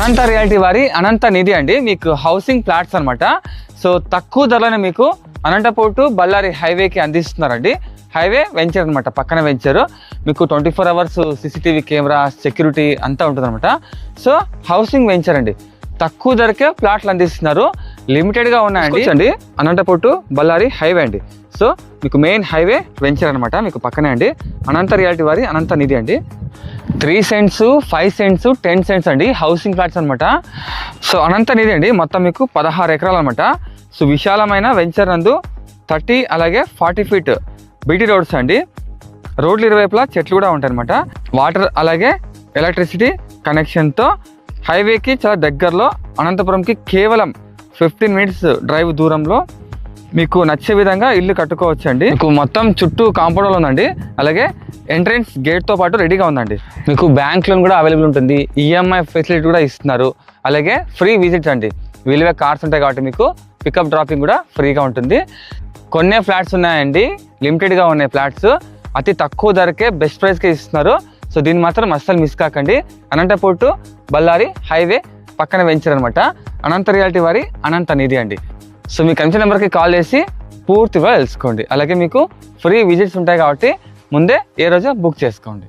అనంత reality వారి అనంత నిధి అండి. మీకు హౌసింగ్ ఫ్లాట్స్ అన్నమాట. సో తక్కువ ధరలోనే మీకు అనంతపోటు బళ్ళారి హైవేకి అందిస్తున్నారండి. హైవే వెంచర్ అనమాట పక్కన వెంచర్. మీకు twenty four hours CCTV camera security అంతా ఉంటుందన్నమాట. సో హౌసింగ్ వెంచర్ అండి. తక్కువ ధరకే ప్లాట్లు అందిస్తున్నారు. లిమిటెడ్గా ఉన్నాయండి. అండి అనంతపోటు బళ్ళారి హైవే అండి. సో మీకు మెయిన్ హైవే వెంచర్ అనమాట మీకు పక్కనే అండి. అనంత రియాలిటీ వారి అనంత నిధి అండి. Three cents five cents ten cents అండి. హౌసింగ్ ఫ్లాట్స్ అనమాట సో అనంత నిధి అండి. మొత్తం మీకు పదహారు ఎకరాలు అనమాట సో విశాలమైన వెంచర్ నందు థర్టీ అలాగే ఫార్టీ ఫీట్ బీటీ రోడ్స్ అండి. రోడ్లు ఇరువైపులా చెట్లు కూడా ఉంటాయన్నమాట. వాటర్ అలాగే ఎలక్ట్రిసిటీ కనెక్షన్తో హైవేకి చాలా దగ్గరలో అనంతపురంకి కేవలం ఫిఫ్టీన్ మినిట్స్ డ్రైవ్ దూరంలో మీకు నచ్చే విధంగా ఇల్లు కట్టుకోవచ్చు అండి మీకు మొత్తం చుట్టూ కాంపౌండ్ ఉందండి. అలాగే ఎంట్రెన్స్ గేట్తో పాటు రెడీగా ఉందండి. మీకు బ్యాంక్ లోన్ కూడా అవైలబుల్ ఉంటుంది. ఈఎంఐ ఫెసిలిటీ కూడా ఇస్తున్నారు. అలాగే ఫ్రీ విజిట్స్ అండి. విలువే కార్స్ ఉంటాయి కాబట్టి మీకు పికప్ డ్రాపింగ్ కూడా ఫ్రీగా ఉంటుంది. కొన్ని ఫ్లాట్స్ ఉన్నాయండి. లిమిటెడ్గా ఉన్నాయి ఫ్లాట్స్ అతి తక్కువ ధరకే బెస్ట్ ప్రైస్కే ఇస్తున్నారు. సో దీన్ని మాత్రం అస్సలు మిస్ కాకండి. అనంతపూర్ టు బళ్ళారి హైవే పక్కన వెంచర్ అనమాట అనంత రియాలిటీ వారి అనంత నిధి అండి. సో మీ కన్సల్ నెంబర్కి కాల్ చేసి పూర్తిగా తెలుసుకోండి. అలాగే మీకు ఫ్రీ విజిట్స్ ఉంటాయి కాబట్టి ముందే ఏ రోజు బుక్ చేసుకోండి.